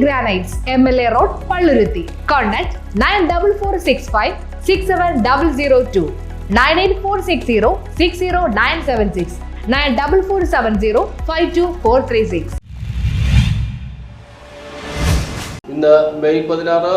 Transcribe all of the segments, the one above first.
Granites M L A road Palluruthy contact nine double four six five six seven double zero two nine eight four six zero six zero nine seven six nine double four seven zero five two four three six ഇന്ന് May പതിനാറ്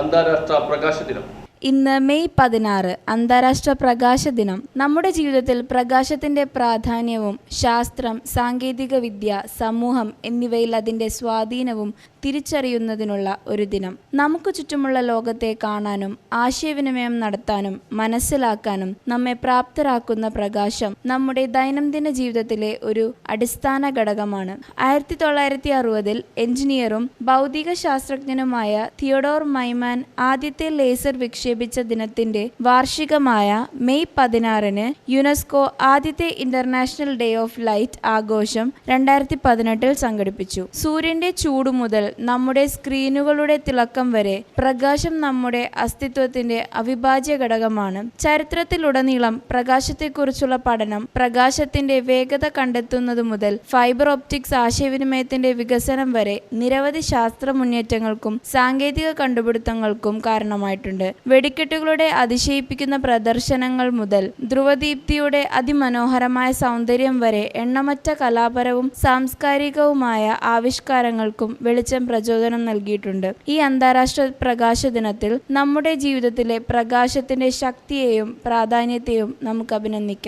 അന്താരാഷ്ട്ര പ്രകാശ ദിനം. ഇന്ന് May പതിനാറ് അന്താരാഷ്ട്ര പ്രകാശ ദിനം. നമ്മുടെ ജീവിതത്തിൽ പ്രകാശത്തിന്റെ പ്രാധാന്യവും ശാസ്ത്രം സാങ്കേതിക വിദ്യ സമൂഹം എന്നിവയിൽ അതിന്റെ സ്വാധീനവും തിരിച്ചറിയുന്നതിനുള്ള ഒരു ദിനം. നമുക്ക് ചുറ്റുമുള്ള ലോകത്തെ കാണാനും ആശയവിനിമയം നടത്താനും മനസ്സിലാക്കാനും നമ്മെ പ്രാപ്തരാക്കുന്ന പ്രകാശം നമ്മുടെ ദൈനംദിന ജീവിതത്തിലെ ഒരു അടിസ്ഥാന ഘടകമാണ്. ആയിരത്തി തൊള്ളായിരത്തി അറുപതിൽ എഞ്ചിനീയറും ഭൗതിക ശാസ്ത്രജ്ഞനുമായ തിയോഡോർ മൈമാൻ ആദ്യത്തെ ലേസർ വിക്ഷേപിച്ച ദിനത്തിന്റെ വാർഷികമായ മെയ് പതിനാറിന് യുനെസ്കോ ആദ്യത്തെ ഇന്റർനാഷണൽ ഡേ ഓഫ് ലൈറ്റ് ആഘോഷം രണ്ടായിരത്തി പതിനെട്ടിൽ സംഘടിപ്പിച്ചു. സൂര്യന്റെ ചൂട് മുതൽ നമ്മുടെ സ്ക്രീനുകളുടെ തിളക്കം വരെ പ്രകാശം നമ്മുടെ അസ്തിത്വത്തിന്റെ അവിഭാജ്യ ഘടകമാണ്. ചരിത്രത്തിലുടനീളം പ്രകാശത്തെക്കുറിച്ചുള്ള പഠനം പ്രകാശത്തിന്റെ വേഗത കണ്ടെത്തുന്നത് മുതൽ ഫൈബർ ഒപ്റ്റിക്സ് ആശയവിനിമയത്തിന്റെ വികസനം വരെ നിരവധി ശാസ്ത്ര മുന്നേറ്റങ്ങൾക്കും സാങ്കേതിക കണ്ടുപിടുത്തങ്ങൾക്കും കാരണമായിട്ടുണ്ട്. വെടിക്കെട്ടുകളുടെ അതിശയിപ്പിക്കുന്ന പ്രദർശനങ്ങൾ മുതൽ ധ്രുവദീപ്തിയുടെ അതിമനോഹരമായ സൗന്ദര്യം വരെ എണ്ണമറ്റ കലാപരവും സാംസ്കാരികവുമായ ആവിഷ്കാരങ്ങൾക്കും വെളിച്ചം പ്രചോദനം നൽകിയിട്ടുണ്ട്. ഈ അന്താരാഷ്ട്ര പ്രകാശ ദിനത്തിൽ നമ്മുടെ ജീവിതത്തിലെ പ്രകാശത്തിന്റെ ശക്തിയെയും പ്രാധാന്യത്തെയും നമുക്ക് അഭിനന്ദിക്കാം.